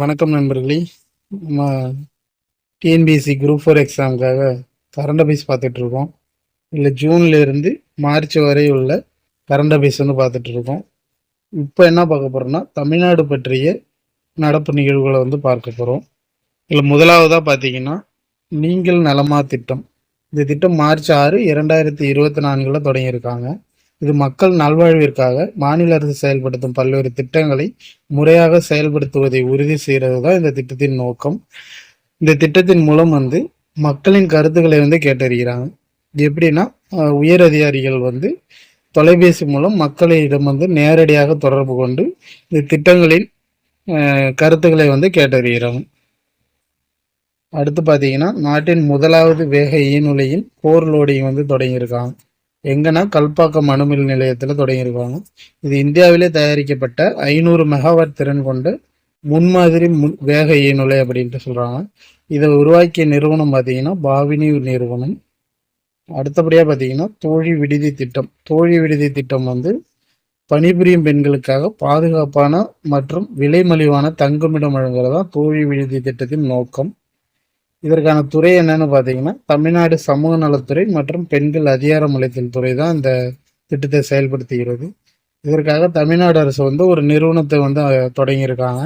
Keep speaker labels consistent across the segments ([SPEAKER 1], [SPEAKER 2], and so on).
[SPEAKER 1] வணக்கம் நண்பர்களே. நம்ம டிஎன்பிஎஸ்சி குரூப் ஃபோர் எக்ஸாமுக்காக கரண்ட் அபேஸ் பார்த்துட்ருக்கோம். இல்லை ஜூன்லேருந்து மார்ச் வரை உள்ள கரண்ட் அபேஸ் வந்து பார்த்துட்ருக்கோம். இப்போ என்ன பார்க்க போகிறோம்னா தமிழ்நாடு பற்றிய நடப்பு நிகழ்வுகளை வந்து பார்க்க போகிறோம் இதில் முதலாவதாக பார்த்தீங்கன்னா நீங்கள் நலமா திட்டம். இந்த திட்டம் மார்ச் ஆறு இரண்டாயிரத்தி இருபத்தி நான்கில் தொடங்கியிருக்காங்க. இது மக்கள் நல்வாழ்விற்காக மாநில அரசு செயல்படுத்தும் பல்வேறு திட்டங்களை முறையாக செயல்படுத்துவதை உறுதி செய்கிறது தான் இந்த திட்டத்தின் நோக்கம். இந்த திட்டத்தின் மூலம் வந்து மக்களின் கருத்துக்களை வந்து கேட்டறிகிறாங்க. எப்படின்னா உயர் அதிகாரிகள் வந்து தொலைபேசி மூலம் மக்களிடம் வந்து நேரடியாக தொடர்பு கொண்டு இந்த திட்டங்களின் கருத்துக்களை வந்து கேட்டறிகிறோம் அடுத்து பார்த்தீங்கன்னா நாட்டின் முதலாவது வேக ஈநுலையின் போர் லோடிங் வந்து தொடங்கியிருக்காங்க. எங்கன்னா கல்பாக்கம் அணுமின் நிலையத்தில் தொடங்கியிருக்காங்க. இது இந்தியாவிலே தயாரிக்கப்பட்ட ஐநூறு மெகாவாட் திறன் கொண்டு முன்மாதிரி முன் வேக ஈநுலை அப்படின்ட்டு சொல்கிறாங்க இதை உருவாக்கிய நிறுவனம் பார்த்தீங்கன்னா பாவினி நிறுவனம். அடுத்தபடியாக பார்த்தீங்கன்னா தோழி விடுதி திட்டம். தோழி விடுதி திட்டம் வந்து பணிபுரியும் பெண்களுக்காக பாதுகாப்பான மற்றும் விலை மலிவான தங்குமிடம் வழங்குறதா தோழி விடுதி திட்டத்தின் நோக்கம். இதற்கான துறை என்னன்னு பார்த்தீங்கன்னா தமிழ்நாடு சமூக நலத்துறை மற்றும் பெண்கள் அதிகாரமளித்தல் துறை தான் இந்த திட்டத்தை செயல்படுத்துகிறது. இதற்காக தமிழ்நாடு அரசு வந்து ஒரு நிறுவனத்தை வந்து தொடங்கியிருக்காங்க.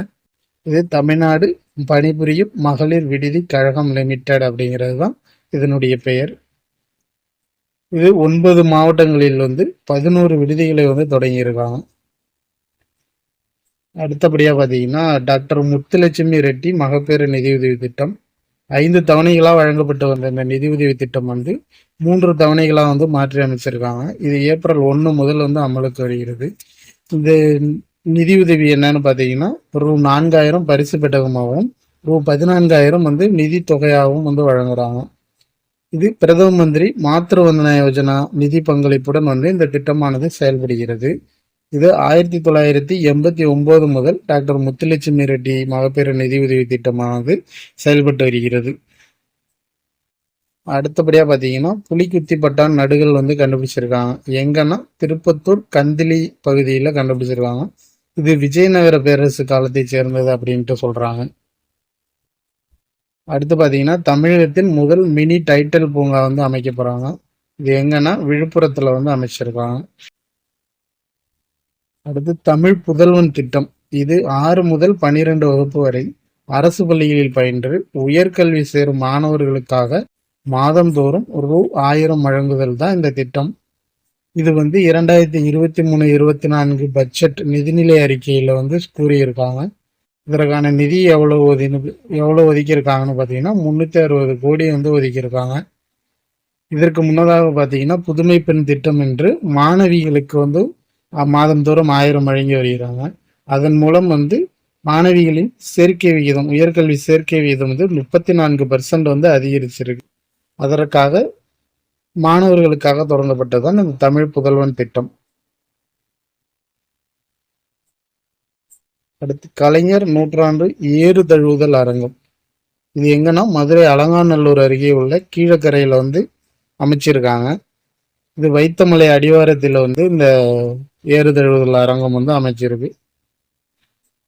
[SPEAKER 1] இது தமிழ்நாடு பணிபுரியும் மகளிர் விடுதி கழகம் லிமிடெட் அப்படிங்கிறது தான் இதனுடைய பெயர். இது ஒன்பது மாவட்டங்களில் வந்து பதினோரு விடுதிகளை வந்து தொடங்கியிருக்காங்க. அடுத்தபடியாக பார்த்தீங்கன்னா டாக்டர் முத்துலட்சுமி ரெட்டி மகப்பேறு நிதியுதவி திட்டம் ஐந்து தவணைகளாக வழங்கப்பட்டு வந்த இந்த நிதியுதவி திட்டம் வந்து மூன்று தவணைகளாக வந்து மாற்றி அமைச்சிருக்காங்க. இது ஏப்ரல் ஒன்று முதல் வந்து அமலுக்கு வருகிறது. இந்த நிதியுதவி என்னன்னு பார்த்தீங்கன்னா ரூ நான்காயிரம் பரிசு பெட்டகமாகவும் ரூ பதினான்காயிரம் வந்து நிதி தொகையாகவும் வந்து வழங்குறாங்க. இது பிரதம மந்திரி மாத்திரு வந்தன யோஜனா நிதி பங்களிப்புடன் வந்து இந்த திட்டமானது செயல்படுகிறது. இது ஆயிரத்தி தொள்ளாயிரத்தி எண்பத்தி ஒன்பது முதல் டாக்டர் முத்துலட்சுமி ரெட்டி மகப்பேறு நிதியுதவி திட்டமானது செயல்பட்டு வருகிறது. அடுத்தபடியா பாத்தீங்கன்னா புலிக்குத்தி பட்டான் நடுகள் வந்து கண்டுபிடிச்சிருக்காங்க. எங்கன்னா திருப்பத்தூர் கந்திலி பகுதியில் கண்டுபிடிச்சிருக்காங்க. இது விஜயநகர பேரரசு காலத்தை சேர்ந்தது அப்படின்ட்டு சொல்றாங்க. அடுத்து பாத்தீங்கன்னா தமிழகத்தின் முதல் மினி டைட்டில் பூங்கா வந்து அமைக்க போகிறாங்க இது எங்கன்னா விழுப்புரத்துல வந்து அமைச்சிருக்காங்க. அடுத்து தமிழ் புதல்வன் திட்டம். இது ஆறு முதல் பனிரெண்டு வகுப்பு வரை அரசு பள்ளிகளில் பயின்று உயர்கல்வி சேரும் மாணவர்களுக்காக மாதந்தோறும் ரூ ஆயிரம் வழங்குதல் தான் இந்த திட்டம். இது வந்து இரண்டாயிரத்தி இருபத்தி மூணு இருபத்தி நான்கு பட்ஜெட் நிதிநிலை அறிக்கையில் வந்து கூறியிருக்காங்க. இதற்கான நிதி எவ்வளோ ஒதி எவ்வளோ ஒதுக்கியிருக்காங்கன்னு பார்த்தீங்கன்னா முந்நூற்றி அறுபது கோடி வந்து ஒதுக்கியிருக்காங்க. இதற்கு முன்னதாக பார்த்தீங்கன்னா புதுமை பெண் திட்டம் என்று மாணவிகளுக்கு வந்து மாதந்தோறும் ஆயிரம் வழங்கி வருகிறாங்க. அதன் மூலம் வந்து மாணவிகளின் சேர்க்கை விகிதம் உயர்கல்வி சேர்க்கை விகிதம் வந்து முப்பத்தி நான்கு பர்சன்ட் வந்து அதிகரிச்சிருக்கு. அதற்காக மாணவர்களுக்காக தொடங்கப்பட்டதுதான் இந்த தமிழ் புதல்வன் திட்டம். அடுத்து கலைஞர் நூற்றாண்டு ஏறு தழுவுதல் அரங்கம். இது எங்கன்னா மதுரை அலங்காநல்லூர் அருகே உள்ள கீழக்கரையில வந்து அமைச்சிருக்காங்க. இது வைத்தமலை அடிவாரத்தில் வந்து இந்த ஏறுதழுவுதல் அரங்கம் வந்து அமைச்சிருக்கு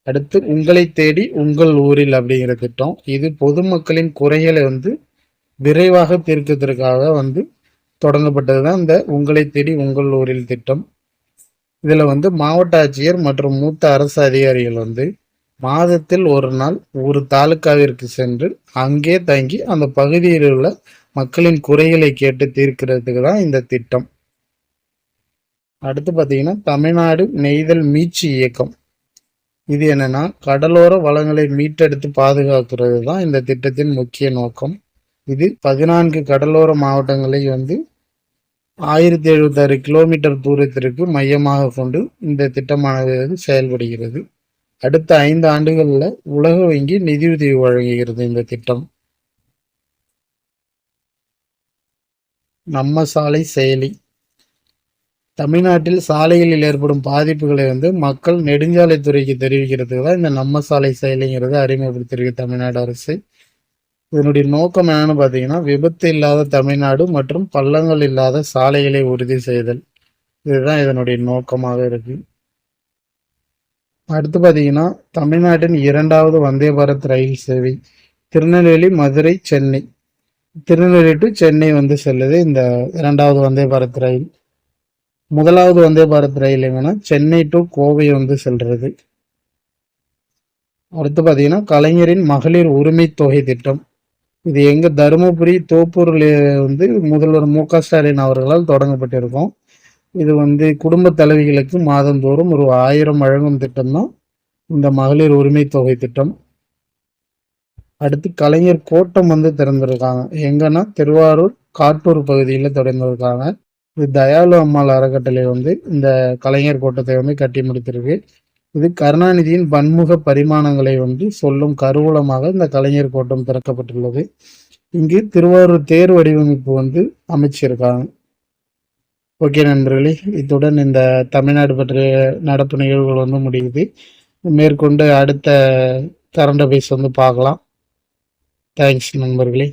[SPEAKER 1] அடுத்து உங்களை தேடி உங்கள் ஊரில் அப்படிங்கிற திட்டம். இது பொதுமக்களின் குறைகளை வந்து விரைவாக தீர்க்கத்திற்காக வந்து தொடங்கப்பட்டது தான் இந்த உங்களை தேடி உங்கள் ஊரில் திட்டம். இதில் வந்து மாவட்ட ஆட்சியர் மற்றும் மூத்த அரசு அதிகாரிகள் வந்து மாதத்தில் ஒரு நாள் ஒரு தாலுக்காவிற்கு சென்று அங்கே தங்கி அந்த பகுதியில் உள்ள மக்களின் குறைகளை கேட்டு தீர்க்கிறதுக்கு தான் இந்த திட்டம். அடுத்து பார்த்தீங்கன்னா தமிழ்நாடு நெய்தல் மீட்சி இயக்கம். இது என்னன்னா கடலோர வளங்களை மீட்டெடுத்து பாதுகாக்கிறது தான் இந்த திட்டத்தின் முக்கிய நோக்கம். இது பதினான்கு கடலோர மாவட்டங்களை வந்து ஆயிரத்தி எழுபத்தாறு கிலோமீட்டர் தூரத்திற்கு மையமாக கொண்டு இந்த திட்டமானது வந்து செயல்படுகிறது. அடுத்த ஐந்து ஆண்டுகளில் உலக வங்கி நிதியுதவி வழங்குகிறது இந்த திட்டம். நம்ம சாலை செயலி. தமிழ்நாட்டில் சாலைகளில் ஏற்படும் பாதிப்புகளை வந்து மக்கள் நெடுஞ்சாலைத்துறைக்கு தெரிவிக்கிறதுக்கு தான் இந்த நம்ம சாலை செயலிங்கிறத அறிமுகப்படுத்தியிருக்கு தமிழ்நாடு அரசு. இதனுடைய நோக்கம் என்னன்னு பார்த்தீங்கன்னா விபத்து இல்லாத தமிழ்நாடு மற்றும் பள்ளங்கள் இல்லாத சாலைகளை உறுதி செய்தல். இதுதான் இதனுடைய நோக்கமாக இருக்கு. அடுத்து பார்த்தீங்கன்னா தமிழ்நாட்டின் இரண்டாவது வந்தே பாரத் ரயில் சேவை திருநெல்வேலி மதுரை சென்னை. திருநெல்வேலி டு சென்னை வந்து செல்லுது இந்த இரண்டாவது வந்தே பாரத் ரயில். முதலாவது வந்தே பாரத் ரயில் எங்கன்னா சென்னை டு கோவை வந்து செல்றது. அடுத்து பார்த்தீங்கன்னா கலைஞரின் மகளிர் உரிமை தொகை திட்டம். இது எங்க தருமபுரி தோப்பூர்ல வந்து முதல்வர் மு க ஸ்டாலின் அவர்களால் தொடங்கப்பட்டிருக்கும். இது வந்து குடும்ப தலைவிகளுக்கு மாதந்தோறும் ஒரு ஆயிரம் வழங்கும் திட்டம் தான் இந்த மகளிர் உரிமை தொகை திட்டம். அடுத்து கலைஞர் கோட்டம் வந்து திறந்திருக்காங்க. எங்கன்னா திருவாரூர் காட்டூர் பகுதியில் திறந்திருக்காங்க இது தயாளு அம்மாள் அறக்கட்டளை வந்து இந்த கலைஞர் கோட்டத்தை வந்து கட்டி முடித்திருக்கு. இது கருணாநிதியின் பன்முக பரிமாணங்களை வந்து சொல்லும் கருவூலமாக இந்த கலைஞர் கோட்டம் திறக்கப்பட்டுள்ளது. இங்கு திருவாரூர் தேர் வடிவமைப்பு வந்து அமைச்சிருக்காங்க. ஓகே நண்பர்களே இத்துடன் இந்த தமிழ்நாடு பற்றிய நடப்பு நிகழ்வுகள் வந்து முடியுது. மேற்கொண்டு அடுத்த கரண்ட் அஃபேர்ஸ் வந்து பார்க்கலாம். தேங்க்ஸ் நண்பர்களே.